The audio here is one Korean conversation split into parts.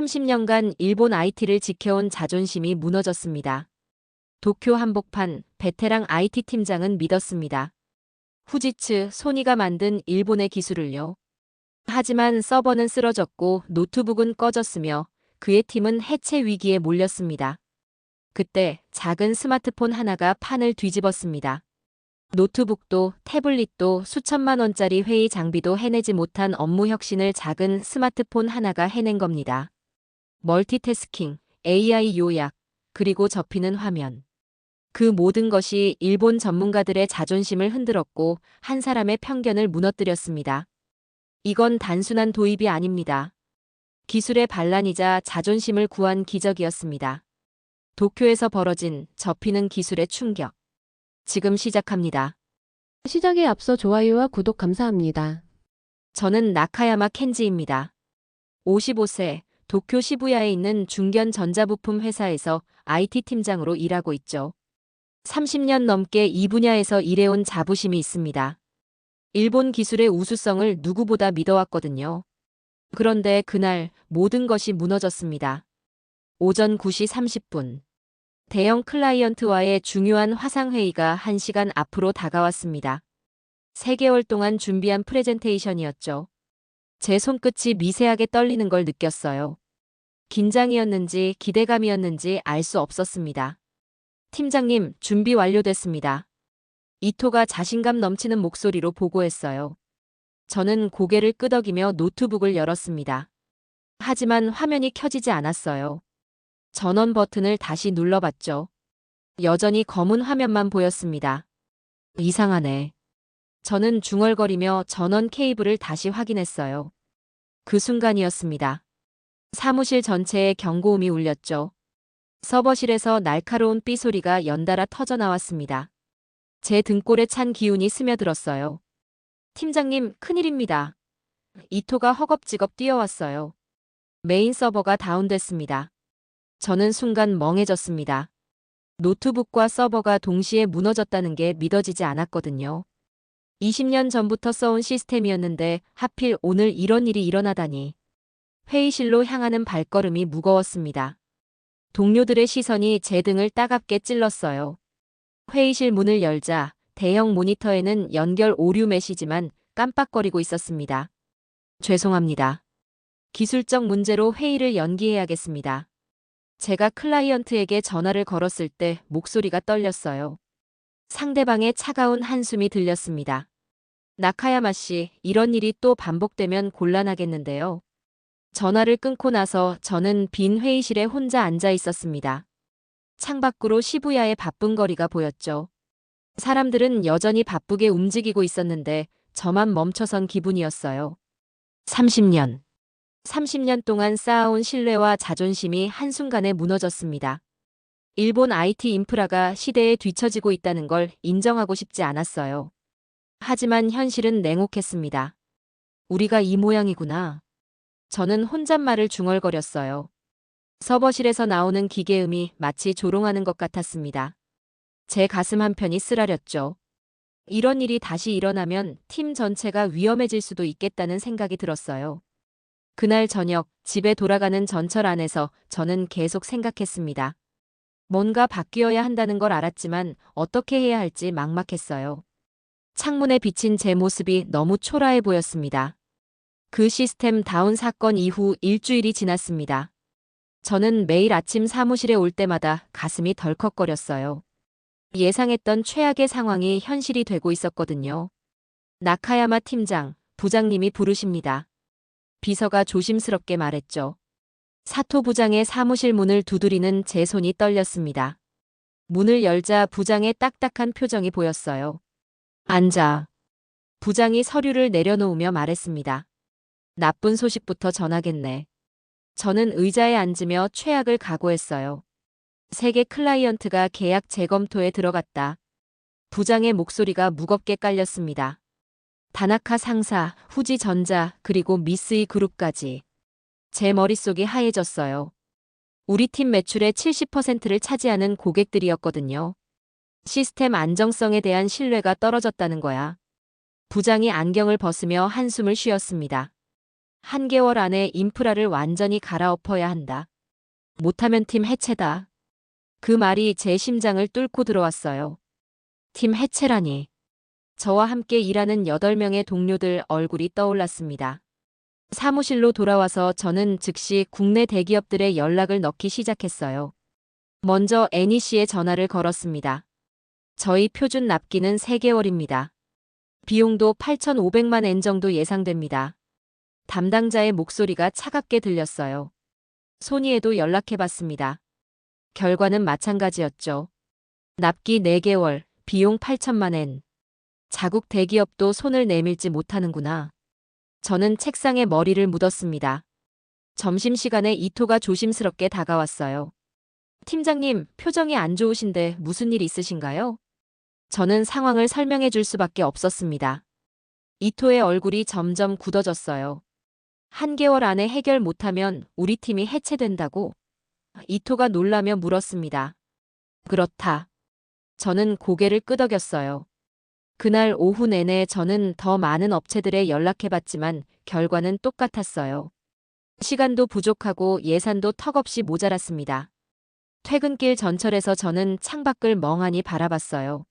30년간 일본 IT를 지켜온 자존심이 무너졌습니다. 도쿄 한복판 베테랑 IT 팀장은 믿었습니다. 후지츠 소니가 만든 일본의 기술을요. 하지만 서버는 쓰러졌고 노트북은 꺼졌으며 그의 팀은 해체 위기에 몰렸습니다. 그때 작은 스마트폰 하나가 판을 뒤집었습니다. 노트북도 태블릿도 수천만 원짜리 회의 장비도 해내지 못한 업무 혁신을 작은 스마트폰 하나가 해낸 겁니다. 멀티태스킹, AI 요약, 그리고 접히는 화면. 그 모든 것이 일본 전문가들의 자존심을 흔들었고 한 사람의 편견을 무너뜨렸습니다. 이건 단순한 도입이 아닙니다. 기술의 반란이자 자존심을 구한 기적이었습니다. 도쿄에서 벌어진 접히는 기술의 충격. 지금 시작합니다. 시작에 앞서 좋아요와 구독 감사합니다. 저는 나카야마 켄지입니다. 55세, 도쿄 시부야에 있는 중견 전자부품 회사에서 IT 팀장으로 일하고 있죠. 30년 넘게 이 분야에서 일해온 자부심이 있습니다. 일본 기술의 우수성을 누구보다 믿어왔거든요. 그런데 그날 모든 것이 무너졌습니다. 오전 9시 30분. 대형 클라이언트와의 중요한 화상회의가 1시간 앞으로 다가왔습니다. 3개월 동안 준비한 프레젠테이션이었죠. 제 손끝이 미세하게 떨리는 걸 느꼈어요. 긴장이었는지 기대감이었는지 알 수 없었습니다. 팀장님, 준비 완료됐습니다. 이토가 자신감 넘치는 목소리로 보고했어요. 저는 고개를 끄덕이며 노트북을 열었습니다. 하지만 화면이 켜지지 않았어요. 전원 버튼을 다시 눌러봤죠. 여전히 검은 화면만 보였습니다. 이상하네. 저는 중얼거리며 전원 케이블을 다시 확인했어요. 그 순간이었습니다. 사무실 전체에 경고음이 울렸죠. 서버실에서 날카로운 삐소리가 연달아 터져 나왔습니다. 제 등골에 찬 기운이 스며들었어요. 팀장님, 큰일입니다. 이토가 허겁지겁 뛰어왔어요. 메인 서버가 다운됐습니다. 저는 순간 멍해졌습니다. 노트북과 서버가 동시에 무너졌다는 게 믿어지지 않았거든요. 20년 전부터 써온 시스템이었는데 하필 오늘 이런 일이 일어나다니. 회의실로 향하는 발걸음이 무거웠습니다. 동료들의 시선이 제 등을 따갑게 찔렀어요. 회의실 문을 열자 대형 모니터에는 연결 오류 메시지만 깜빡거리고 있었습니다. 죄송합니다. 기술적 문제로 회의를 연기해야겠습니다. 제가 클라이언트에게 전화를 걸었을 때 목소리가 떨렸어요. 상대방의 차가운 한숨이 들렸습니다. 나카야마 씨, 이런 일이 또 반복되면 곤란하겠는데요. 전화를 끊고 나서 저는 빈 회의실에 혼자 앉아 있었습니다. 창밖으로 시부야의 바쁜 거리가 보였죠. 사람들은 여전히 바쁘게 움직이고 있었는데 저만 멈춰선 기분이었어요. 30년. 30년 동안 쌓아온 신뢰와 자존심이 한순간에 무너졌습니다. 일본 IT 인프라가 시대에 뒤처지고 있다는 걸 인정하고 싶지 않았어요. 하지만 현실은 냉혹했습니다. 우리가 이 모양이구나. 저는 혼잣말을 중얼거렸어요. 서버실에서 나오는 기계음이 마치 조롱하는 것 같았습니다. 제 가슴 한편이 쓰라렸죠. 이런 일이 다시 일어나면 팀 전체가 위험해질 수도 있겠다는 생각이 들었어요. 그날 저녁 집에 돌아가는 전철 안에서 저는 계속 생각했습니다. 뭔가 바뀌어야 한다는 걸 알았지만 어떻게 해야 할지 막막했어요. 창문에 비친 제 모습이 너무 초라해 보였습니다. 그 시스템 다운 사건 이후 일주일이 지났습니다. 저는 매일 아침 사무실에 올 때마다 가슴이 덜컥거렸어요. 예상했던 최악의 상황이 현실이 되고 있었거든요. 나카야마 팀장, 부장님이 부르십니다. 비서가 조심스럽게 말했죠. 사토 부장의 사무실 문을 두드리는 제 손이 떨렸습니다. 문을 열자 부장의 딱딱한 표정이 보였어요. 앉아. 부장이 서류를 내려놓으며 말했습니다. 나쁜 소식부터 전하겠네. 저는 의자에 앉으며 최악을 각오했어요. 세계 클라이언트가 계약 재검토에 들어갔다. 부장의 목소리가 무겁게 깔렸습니다. 다나카 상사, 후지 전자, 그리고 미스이 그룹까지. 제 머릿속이 하얘졌어요. 우리 팀 매출의 70%를 차지하는 고객들이었거든요. 시스템 안정성에 대한 신뢰가 떨어졌다는 거야. 부장이 안경을 벗으며 한숨을 쉬었습니다. 한 개월 안에 인프라를 완전히 갈아엎어야 한다. 못하면 팀 해체다. 그 말이 제 심장을 뚫고 들어왔어요. 팀 해체라니. 저와 함께 일하는 8명의 동료들 얼굴이 떠올랐습니다. 사무실로 돌아와서 저는 즉시 국내 대기업들의 연락을 넣기 시작했어요. 먼저 애니씨에 전화를 걸었습니다. 저희 표준 납기는 3개월입니다. 비용도 8,500만 엔 정도 예상됩니다. 담당자의 목소리가 차갑게 들렸어요. 소니에도 연락해봤습니다. 결과는 마찬가지였죠. 납기 4개월, 비용 8천만 엔. 자국 대기업도 손을 내밀지 못하는구나. 저는 책상에 머리를 묻었습니다. 점심시간에 이토가 조심스럽게 다가왔어요. 팀장님, 표정이 안 좋으신데 무슨 일 있으신가요? 저는 상황을 설명해 줄 수밖에 없었습니다. 이토의 얼굴이 점점 굳어졌어요. 한 개월 안에 해결 못하면 우리 팀이 해체된다고? 이토가 놀라며 물었습니다. 그렇다. 저는 고개를 끄덕였어요. 그날 오후 내내 저는 더 많은 업체들에 연락해봤지만 결과는 똑같았어요. 시간도 부족하고 예산도 턱없이 모자랐습니다. 퇴근길 전철에서 저는 창밖을 멍하니 바라봤어요.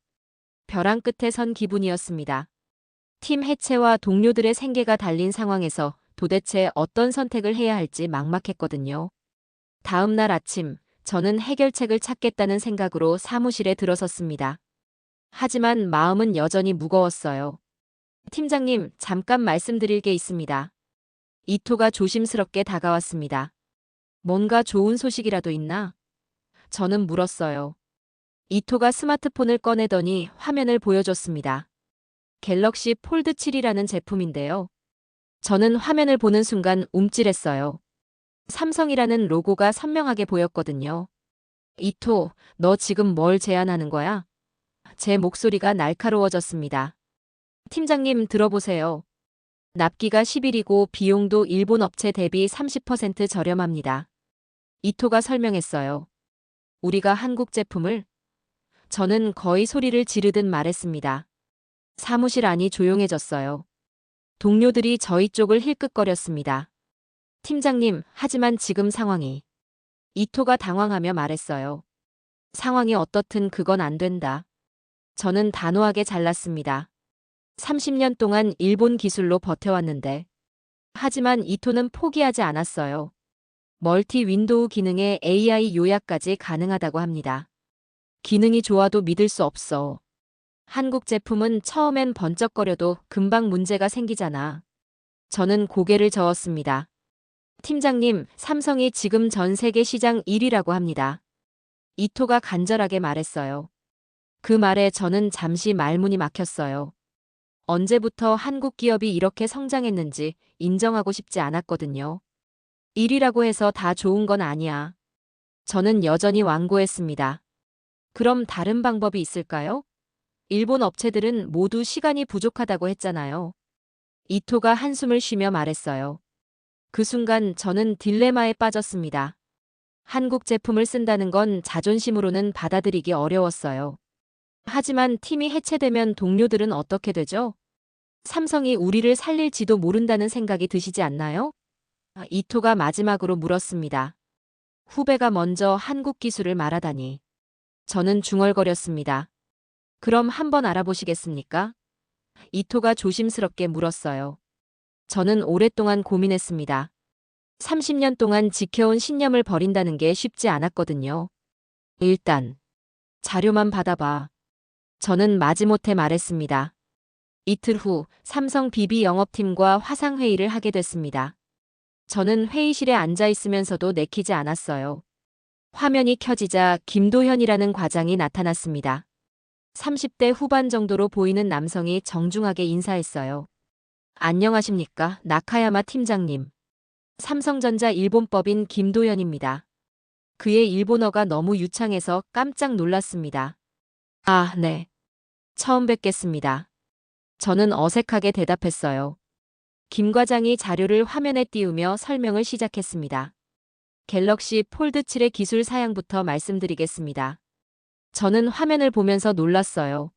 벼랑 끝에 선 기분이었습니다. 팀 해체와 동료들의 생계가 달린 상황에서 도대체 어떤 선택을 해야 할지 막막했거든요. 다음 날 아침, 저는 해결책을 찾겠다는 생각으로 사무실에 들어섰습니다. 하지만 마음은 여전히 무거웠어요. 팀장님, 잠깐 말씀드릴 게 있습니다. 이토가 조심스럽게 다가왔습니다. 뭔가 좋은 소식이라도 있나? 저는 물었어요. 이토가 스마트폰을 꺼내더니 화면을 보여줬습니다. 갤럭시 폴드 7이라는 제품인데요. 저는 화면을 보는 순간 움찔했어요. 삼성이라는 로고가 선명하게 보였거든요. 이토, 너 지금 뭘 제안하는 거야? 제 목소리가 날카로워졌습니다. 팀장님 들어보세요. 납기가 10일이고 비용도 일본 업체 대비 30% 저렴합니다. 이토가 설명했어요. 우리가 한국 제품을? 저는 거의 소리를 지르듯 말했습니다. 사무실 안이 조용해졌어요. 동료들이 저희 쪽을 힐끗거렸습니다. 팀장님, 하지만 지금 상황이. 이토가 당황하며 말했어요. 상황이 어떻든 그건 안 된다. 저는 단호하게 잘랐습니다. 30년 동안 일본 기술로 버텨왔는데. 하지만 이토는 포기하지 않았어요. 멀티 윈도우 기능에 AI 요약까지 가능하다고 합니다. 기능이 좋아도 믿을 수 없어. 한국 제품은 처음엔 번쩍거려도 금방 문제가 생기잖아. 저는 고개를 저었습니다. 팀장님, 삼성이 지금 전 세계 시장 1위라고 합니다. 이토가 간절하게 말했어요. 그 말에 저는 잠시 말문이 막혔어요. 언제부터 한국 기업이 이렇게 성장했는지 인정하고 싶지 않았거든요. 1위라고 해서 다 좋은 건 아니야. 저는 여전히 완고했습니다. 그럼 다른 방법이 있을까요? 일본 업체들은 모두 시간이 부족하다고 했잖아요. 이토가 한숨을 쉬며 말했어요. 그 순간 저는 딜레마에 빠졌습니다. 한국 제품을 쓴다는 건 자존심으로는 받아들이기 어려웠어요. 하지만 팀이 해체되면 동료들은 어떻게 되죠? 삼성이 우리를 살릴지도 모른다는 생각이 드시지 않나요? 아, 이토가 마지막으로 물었습니다. 후배가 먼저 한국 기술을 말하다니. 저는 중얼거렸습니다. 그럼 한번 알아보시겠습니까? 이토가 조심스럽게 물었어요. 저는 오랫동안 고민했습니다. 30년 동안 지켜온 신념을 버린다는 게 쉽지 않았거든요. 일단, 자료만 받아봐. 저는 마지못해 말했습니다. 이틀 후 삼성 BB 영업팀과 화상회의를 하게 됐습니다. 저는 회의실에 앉아 있으면서도 내키지 않았어요. 화면이 켜지자 김도현이라는 과장이 나타났습니다. 30대 후반 정도로 보이는 남성이 정중하게 인사했어요. 안녕하십니까, 나카야마 팀장님. 삼성전자 일본법인 김도현입니다. 그의 일본어가 너무 유창해서 깜짝 놀랐습니다. 아, 네. 처음 뵙겠습니다. 저는 어색하게 대답했어요. 김 과장이 자료를 화면에 띄우며 설명을 시작했습니다. 갤럭시 폴드 7의 기술 사양부터 말씀드리겠습니다. 저는 화면을 보면서 놀랐어요.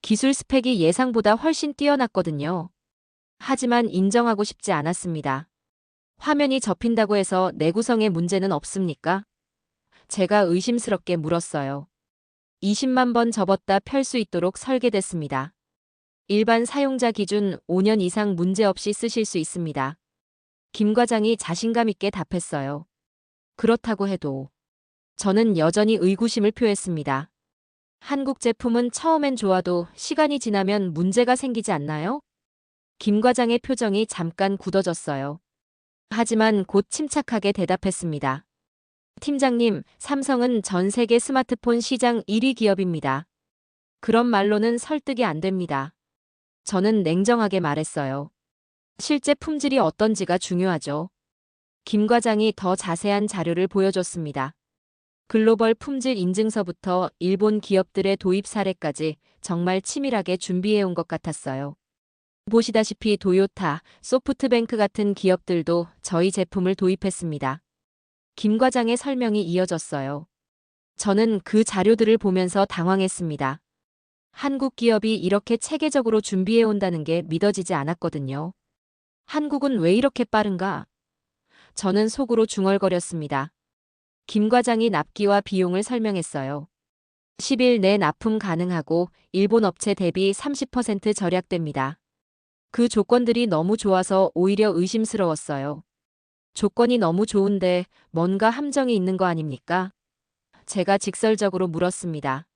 기술 스펙이 예상보다 훨씬 뛰어났거든요. 하지만 인정하고 싶지 않았습니다. 화면이 접힌다고 해서 내구성에 문제는 없습니까? 제가 의심스럽게 물었어요. 20만 번 접었다 펼 수 있도록 설계됐습니다. 일반 사용자 기준 5년 이상 문제없이 쓰실 수 있습니다. 김 과장이 자신감 있게 답했어요. 그렇다고 해도 저는 여전히 의구심을 표했습니다. 한국 제품은 처음엔 좋아도 시간이 지나면 문제가 생기지 않나요? 김 과장의 표정이 잠깐 굳어졌어요. 하지만 곧 침착하게 대답했습니다. 팀장님, 삼성은 전 세계 스마트폰 시장 1위 기업입니다. 그런 말로는 설득이 안 됩니다. 저는 냉정하게 말했어요. 실제 품질이 어떤지가 중요하죠. 김 과장이 더 자세한 자료를 보여줬습니다. 글로벌 품질 인증서부터 일본 기업들의 도입 사례까지 정말 치밀하게 준비해온 것 같았어요. 보시다시피 도요타, 소프트뱅크 같은 기업들도 저희 제품을 도입했습니다. 김 과장의 설명이 이어졌어요. 저는 그 자료들을 보면서 당황했습니다. 한국 기업이 이렇게 체계적으로 준비해 온다는 게 믿어지지 않았거든요. 한국은 왜 이렇게 빠른가? 저는 속으로 중얼거렸습니다. 김 과장이 납기와 비용을 설명했어요. 10일 내 납품 가능하고 일본 업체 대비 30% 절약됩니다. 그 조건들이 너무 좋아서 오히려 의심스러웠어요. 조건이 너무 좋은데 뭔가 함정이 있는 거 아닙니까? 제가 직설적으로 물었습니다.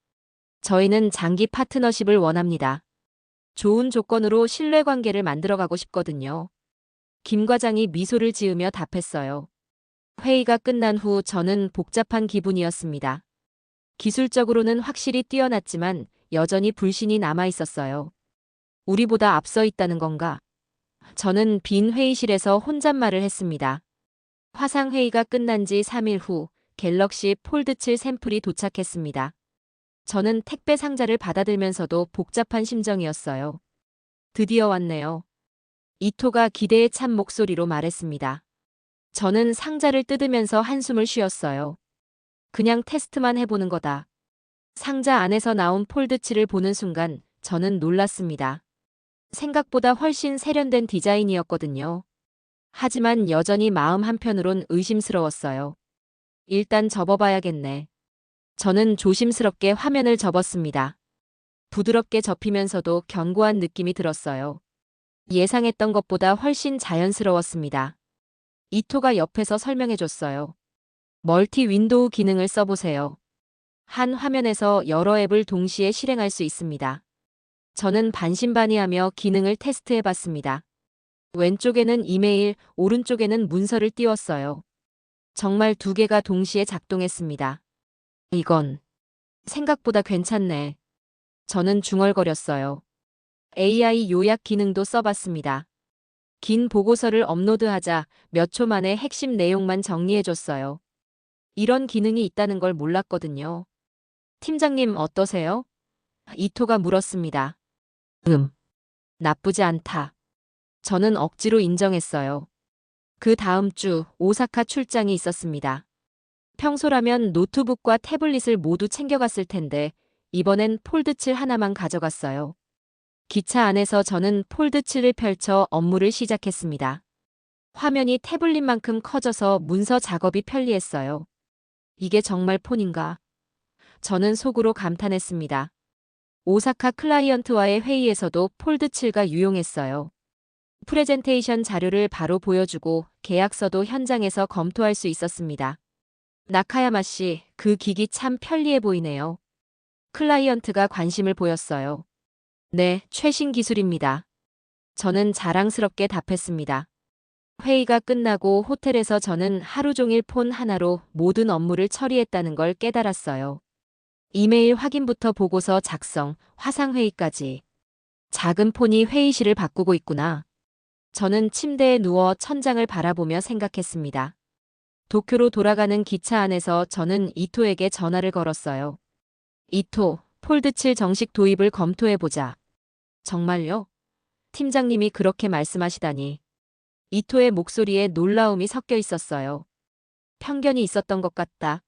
저희는 장기 파트너십을 원합니다. 좋은 조건으로 신뢰관계를 만들어가고 싶거든요. 김 과장이 미소를 지으며 답했어요. 회의가 끝난 후 저는 복잡한 기분이었습니다. 기술적으로는 확실히 뛰어났지만 여전히 불신이 남아 있었어요. 우리보다 앞서 있다는 건가? 저는 빈 회의실에서 혼잣말을 했습니다. 화상회의가 끝난 지 3일 후 갤럭시 폴드 7 샘플이 도착했습니다. 저는 택배 상자를 받아들면서도 복잡한 심정이었어요. 드디어 왔네요. 이토가 기대에 찬 목소리로 말했습니다. 저는 상자를 뜯으면서 한숨을 쉬었어요. 그냥 테스트만 해보는 거다. 상자 안에서 나온 폴드7을 보는 순간 저는 놀랐습니다. 생각보다 훨씬 세련된 디자인이었거든요. 하지만 여전히 마음 한편으론 의심스러웠어요. 일단 접어봐야겠네. 저는 조심스럽게 화면을 접었습니다. 부드럽게 접히면서도 견고한 느낌이 들었어요. 예상했던 것보다 훨씬 자연스러웠습니다. 이토가 옆에서 설명해줬어요. 멀티 윈도우 기능을 써보세요. 한 화면에서 여러 앱을 동시에 실행할 수 있습니다. 저는 반신반의하며 기능을 테스트해봤습니다. 왼쪽에는 이메일, 오른쪽에는 문서를 띄웠어요. 정말 두 개가 동시에 작동했습니다. 이건 생각보다 괜찮네. 저는 중얼거렸어요. AI 요약 기능도 써봤습니다. 긴 보고서를 업로드하자 몇 초 만에 핵심 내용만 정리해줬어요. 이런 기능이 있다는 걸 몰랐거든요. 팀장님 어떠세요? 이토가 물었습니다. 음. 나쁘지 않다. 저는 억지로 인정했어요. 그 다음 주 오사카 출장이 있었습니다. 평소라면 노트북과 태블릿을 모두 챙겨갔을 텐데 이번엔 폴드 7 하나만 가져갔어요. 기차 안에서 저는 폴드7을 펼쳐 업무를 시작했습니다. 화면이 태블릿만큼 커져서 문서 작업이 편리했어요. 이게 정말 폰인가? 저는 속으로 감탄했습니다. 오사카 클라이언트와의 회의에서도 폴드7가 유용했어요. 프레젠테이션 자료를 바로 보여주고 계약서도 현장에서 검토할 수 있었습니다. 나카야마 씨, 그 기기 참 편리해 보이네요. 클라이언트가 관심을 보였어요. 네, 최신 기술입니다. 저는 자랑스럽게 답했습니다. 회의가 끝나고 호텔에서 저는 하루 종일 폰 하나로 모든 업무를 처리했다는 걸 깨달았어요. 이메일 확인부터 보고서 작성, 화상회의까지. 작은 폰이 회의실을 바꾸고 있구나. 저는 침대에 누워 천장을 바라보며 생각했습니다. 도쿄로 돌아가는 기차 안에서 저는 이토에게 전화를 걸었어요. 이토, 폴드 7 정식 도입을 검토해보자. 정말요? 팀장님이 그렇게 말씀하시다니. 이토의 목소리에 놀라움이 섞여 있었어요. 편견이 있었던 것 같다.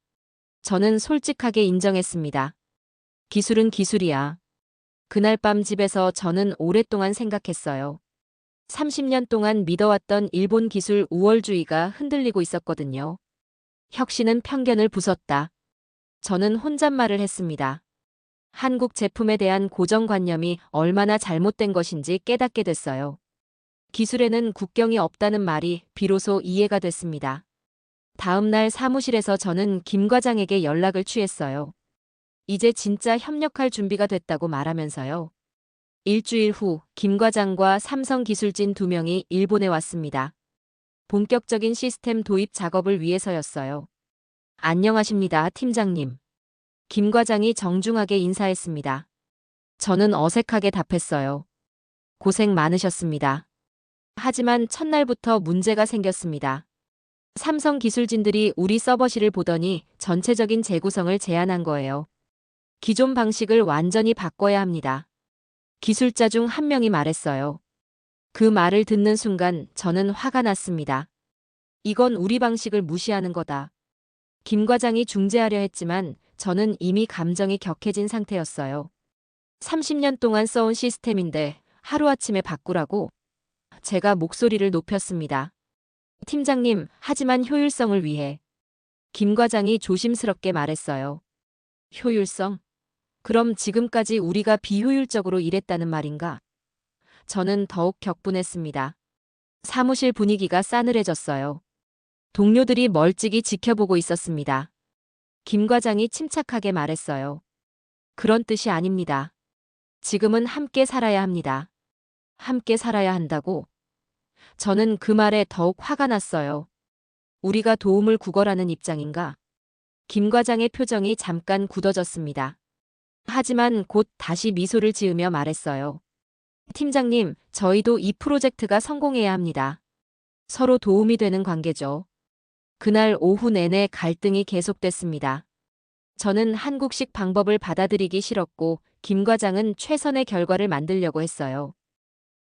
저는 솔직하게 인정했습니다. 기술은 기술이야. 그날 밤 집에서 저는 오랫동안 생각했어요. 30년 동안 믿어왔던 일본 기술 우월주의가 흔들리고 있었거든요. 혁신은 편견을 부쉈다. 저는 혼잣말을 했습니다. 한국 제품에 대한 고정관념이 얼마나 잘못된 것인지 깨닫게 됐어요. 기술에는 국경이 없다는 말이 비로소 이해가 됐습니다. 다음 날 사무실에서 저는 김 과장에게 연락을 취했어요. 이제 진짜 협력할 준비가 됐다고 말하면서요. 일주일 후 김 과장과 삼성 기술진 두 명이 일본에 왔습니다. 본격적인 시스템 도입 작업을 위해서였어요. 안녕하십니다, 팀장님. 김 과장이 정중하게 인사했습니다. 저는 어색하게 답했어요. 고생 많으셨습니다. 하지만 첫날부터 문제가 생겼습니다. 삼성 기술진들이 우리 서버실을 보더니 전체적인 재구성을 제안한 거예요. 기존 방식을 완전히 바꿔야 합니다. 기술자 중 한 명이 말했어요. 그 말을 듣는 순간 저는 화가 났습니다. 이건 우리 방식을 무시하는 거다. 김 과장이 중재하려 했지만 저는 이미 감정이 격해진 상태였어요. 30년 동안 써온 시스템인데 하루아침에 바꾸라고? 제가 목소리를 높였습니다. 팀장님, 하지만 효율성을 위해. 김 과장이 조심스럽게 말했어요. 효율성? 그럼 지금까지 우리가 비효율적으로 일했다는 말인가? 저는 더욱 격분했습니다. 사무실 분위기가 싸늘해졌어요. 동료들이 멀찍이 지켜보고 있었습니다. 김 과장이 침착하게 말했어요. 그런 뜻이 아닙니다. 지금은 함께 살아야 합니다. 함께 살아야 한다고? 저는 그 말에 더욱 화가 났어요. 우리가 도움을 구걸하는 입장인가? 김 과장의 표정이 잠깐 굳어졌습니다. 하지만 곧 다시 미소를 지으며 말했어요. 팀장님, 저희도 이 프로젝트가 성공해야 합니다. 서로 도움이 되는 관계죠. 그날 오후 내내 갈등이 계속됐습니다. 저는 한국식 방법을 받아들이기 싫었고, 김 과장은 최선의 결과를 만들려고 했어요.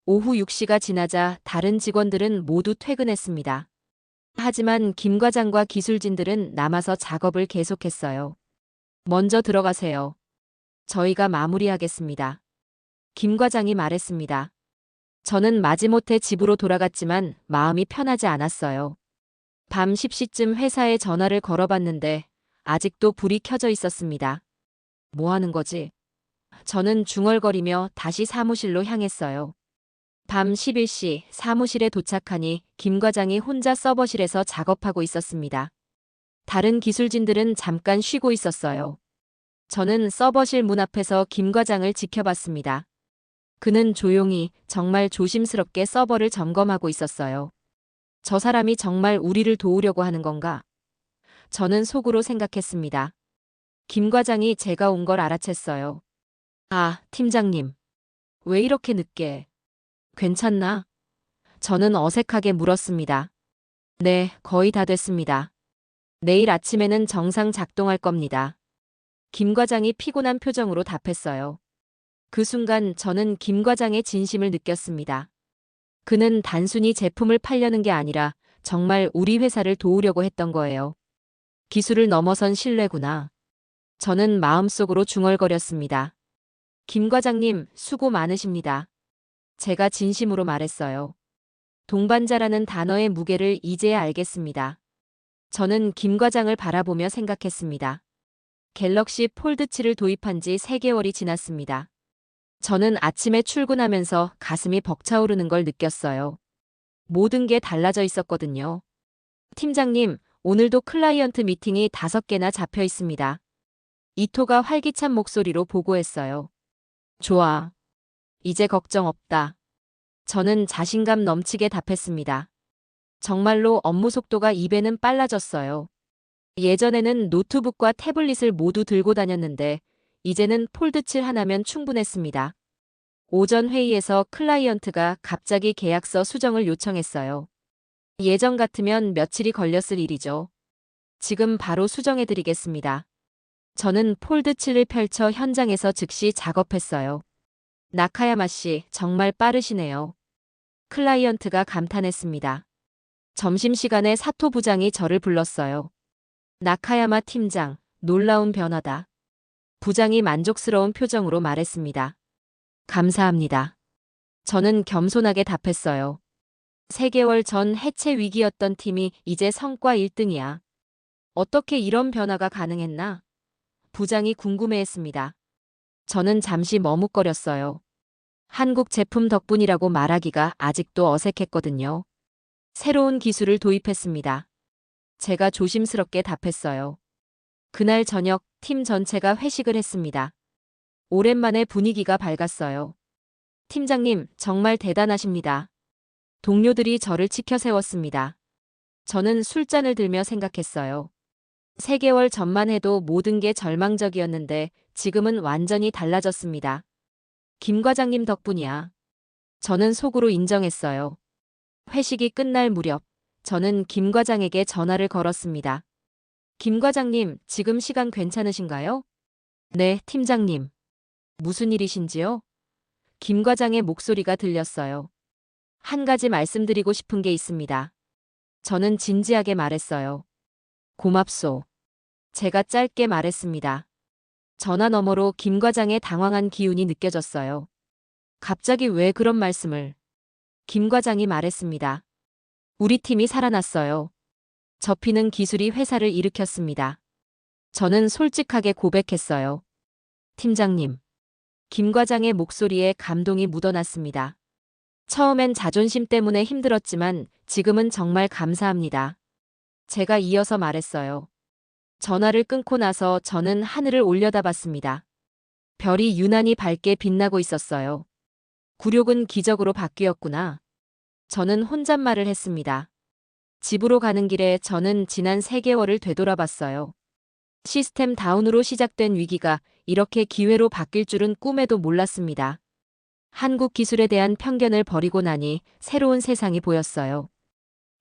오후 6시가 지나자 다른 직원들은 모두 퇴근했습니다. 하지만 김 과장과 기술진들은 남아서 작업을 계속했어요. 먼저 들어가세요. 저희가 마무리하겠습니다. 김 과장이 말했습니다. 저는 마지못해 집으로 돌아갔지만 마음이 편하지 않았어요. 밤 10시쯤 회사에 전화를 걸어봤는데 아직도 불이 켜져 있었습니다. 뭐 하는 거지? 저는 중얼거리며 다시 사무실로 향했어요. 밤 11시 사무실에 도착하니 김 과장이 혼자 서버실에서 작업하고 있었습니다. 다른 기술진들은 잠깐 쉬고 있었어요. 저는 서버실 문 앞에서 김 과장을 지켜봤습니다. 그는 조용히 정말 조심스럽게 서버를 점검하고 있었어요. 저 사람이 정말 우리를 도우려고 하는 건가? 저는 속으로 생각했습니다. 김 과장이 제가 온 걸 알아챘어요. 아, 팀장님. 왜 이렇게 늦게? 괜찮나? 저는 어색하게 물었습니다. 네, 거의 다 됐습니다. 내일 아침에는 정상 작동할 겁니다. 김 과장이 피곤한 표정으로 답했어요. 그 순간 저는 김 과장의 진심을 느꼈습니다. 그는 단순히 제품을 팔려는 게 아니라 정말 우리 회사를 도우려고 했던 거예요. 기술을 넘어선 신뢰구나. 저는 마음속으로 중얼거렸습니다. 김 과장님, 수고 많으십니다. 제가 진심으로 말했어요. 동반자라는 단어의 무게를 이제야 알겠습니다. 저는 김 과장을 바라보며 생각했습니다. 갤럭시 폴드 7을 도입한 지 3개월이 지났습니다. 저는 아침에 출근하면서 가슴이 벅차오르는 걸 느꼈어요. 모든 게 달라져 있었거든요. 팀장님, 오늘도 클라이언트 미팅이 5개나 잡혀 있습니다. 이토가 활기찬 목소리로 보고했어요. 좋아. 이제 걱정 없다. 저는 자신감 넘치게 답했습니다. 정말로 업무 속도가 입에는 빨라졌어요. 예전에는 노트북과 태블릿을 모두 들고 다녔는데 이제는 폴드7 하나면 충분했습니다. 오전 회의에서 클라이언트가 갑자기 계약서 수정을 요청했어요. 예전 같으면 며칠이 걸렸을 일이죠. 지금 바로 수정해드리겠습니다. 저는 폴드7을 펼쳐 현장에서 즉시 작업했어요. 나카야마 씨, 정말 빠르시네요. 클라이언트가 감탄했습니다. 점심시간에 사토 부장이 저를 불렀어요. 나카야마 팀장, 놀라운 변화다. 부장이 만족스러운 표정으로 말했습니다. 감사합니다. 저는 겸손하게 답했어요. 3개월 전 해체 위기였던 팀이 이제 성과 1등이야. 어떻게 이런 변화가 가능했나? 부장이 궁금해했습니다. 저는 잠시 머뭇거렸어요. 한국 제품 덕분이라고 말하기가 아직도 어색했거든요. 새로운 기술을 도입했습니다. 제가 조심스럽게 답했어요. 그날 저녁 팀 전체가 회식을 했습니다. 오랜만에 분위기가 밝았어요. 팀장님, 정말 대단하십니다. 동료들이 저를 치켜 세웠습니다. 저는 술잔을 들며 생각했어요. 3개월 전만 해도 모든 게 절망적이었는데 지금은 완전히 달라졌습니다. 김 과장님 덕분이야. 저는 속으로 인정했어요. 회식이 끝날 무렵, 저는 김 과장에게 전화를 걸었습니다. 김 과장님, 지금 시간 괜찮으신가요? 네, 팀장님. 무슨 일이신지요? 김 과장의 목소리가 들렸어요. 한 가지 말씀드리고 싶은 게 있습니다. 저는 진지하게 말했어요. 고맙소. 제가 짧게 말했습니다. 전화 너머로 김 과장의 당황한 기운이 느껴졌어요. 갑자기 왜 그런 말씀을? 김 과장이 말했습니다. 우리 팀이 살아났어요. 접히는 기술이 회사를 일으켰습니다. 저는 솔직하게 고백했어요. 팀장님. 김 과장의 목소리에 감동이 묻어났습니다. 처음엔 자존심 때문에 힘들었지만 지금은 정말 감사합니다. 제가 이어서 말했어요. 전화를 끊고 나서 저는 하늘을 올려다봤습니다. 별이 유난히 밝게 빛나고 있었어요. 굴욕은 기적으로 바뀌었구나. 저는 혼잣말을 했습니다. 집으로 가는 길에 저는 지난 3개월을 되돌아봤어요. 시스템 다운으로 시작된 위기가 이렇게 기회로 바뀔 줄은 꿈에도 몰랐습니다. 한국 기술에 대한 편견을 버리고 나니 새로운 세상이 보였어요.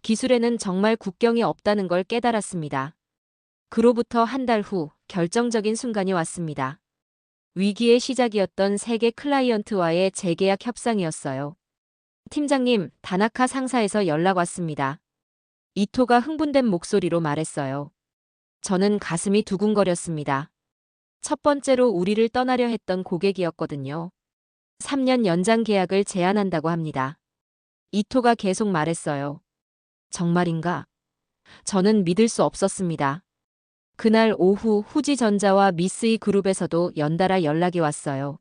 기술에는 정말 국경이 없다는 걸 깨달았습니다. 그로부터 한 달 후 결정적인 순간이 왔습니다. 위기의 시작이었던 세계 클라이언트와의 재계약 협상이었어요. 팀장님, 다나카 상사에서 연락 왔습니다. 이토가 흥분된 목소리로 말했어요. 저는 가슴이 두근거렸습니다. 첫 번째로 우리를 떠나려 했던 고객이었거든요. 3년 연장 계약을 제안한다고 합니다. 이토가 계속 말했어요. 정말인가? 저는 믿을 수 없었습니다. 그날 오후 후지전자와 미쓰이 그룹에서도 연달아 연락이 왔어요.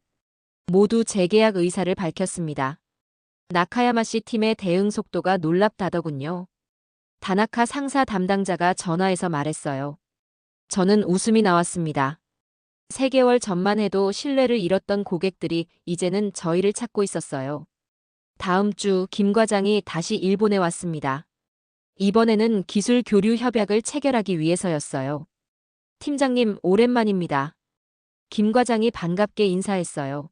모두 재계약 의사를 밝혔습니다. 나카야마 씨 팀의 대응 속도가 놀랍다더군요. 다나카 상사 담당자가 전화해서 말했어요. 저는 웃음이 나왔습니다. 3개월 전만 해도 신뢰를 잃었던 고객들이 이제는 저희를 찾고 있었어요. 다음 주 김 과장이 다시 일본에 왔습니다. 이번에는 기술 교류 협약을 체결하기 위해서였어요. 팀장님, 오랜만입니다. 김 과장이 반갑게 인사했어요.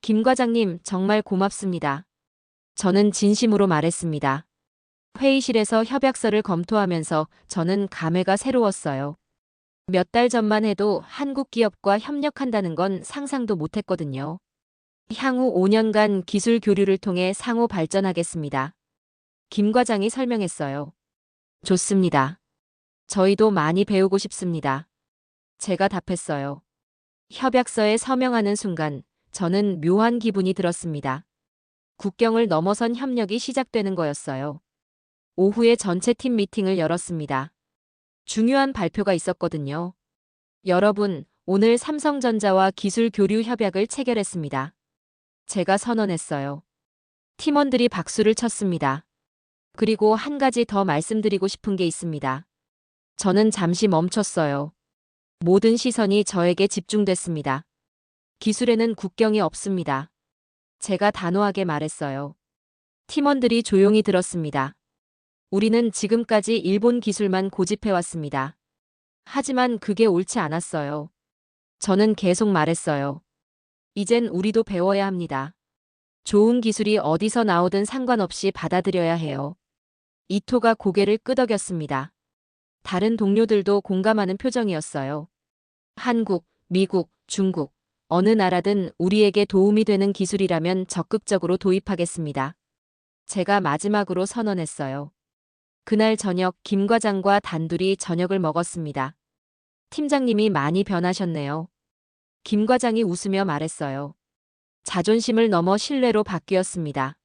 김 과장님, 정말 고맙습니다. 저는 진심으로 말했습니다. 회의실에서 협약서를 검토하면서 저는 감회가 새로웠어요. 몇 달 전만 해도 한국 기업과 협력한다는 건 상상도 못했거든요. 향후 5년간 기술 교류를 통해 상호 발전하겠습니다. 김 과장이 설명했어요. 좋습니다. 저희도 많이 배우고 싶습니다. 제가 답했어요. 협약서에 서명하는 순간 저는 묘한 기분이 들었습니다. 국경을 넘어선 협력이 시작되는 거였어요. 오후에 전체 팀 미팅을 열었습니다. 중요한 발표가 있었거든요. 여러분, 오늘 삼성전자와 기술 교류 협약을 체결했습니다. 제가 선언했어요. 팀원들이 박수를 쳤습니다. 그리고 한 가지 더 말씀드리고 싶은 게 있습니다. 저는 잠시 멈췄어요. 모든 시선이 저에게 집중됐습니다. 기술에는 국경이 없습니다. 제가 단호하게 말했어요. 팀원들이 조용히 들었습니다. 우리는 지금까지 일본 기술만 고집해왔습니다. 하지만 그게 옳지 않았어요. 저는 계속 말했어요. 이젠 우리도 배워야 합니다. 좋은 기술이 어디서 나오든 상관없이 받아들여야 해요. 이토가 고개를 끄덕였습니다. 다른 동료들도 공감하는 표정이었어요. 한국, 미국, 중국, 어느 나라든 우리에게 도움이 되는 기술이라면 적극적으로 도입하겠습니다. 제가 마지막으로 선언했어요. 그날 저녁 김 과장과 단둘이 저녁을 먹었습니다. 팀장님이 많이 변하셨네요. 김 과장이 웃으며 말했어요. 자존심을 넘어 신뢰로 바뀌었습니다.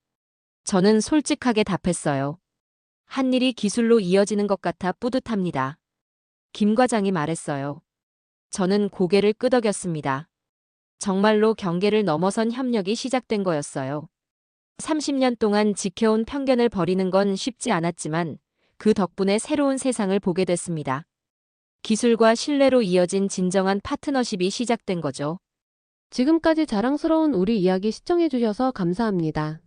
저는 솔직하게 답했어요. 한 일이 기술로 이어지는 것 같아 뿌듯합니다. 김 과장이 말했어요. 저는 고개를 끄덕였습니다. 정말로 경계를 넘어선 협력이 시작된 거였어요. 30년 동안 지켜온 편견을 버리는 건 쉽지 않았지만 그 덕분에 새로운 세상을 보게 됐습니다. 기술과 신뢰로 이어진 진정한 파트너십이 시작된 거죠. 지금까지 자랑스러운 우리 이야기 시청해주셔서 감사합니다.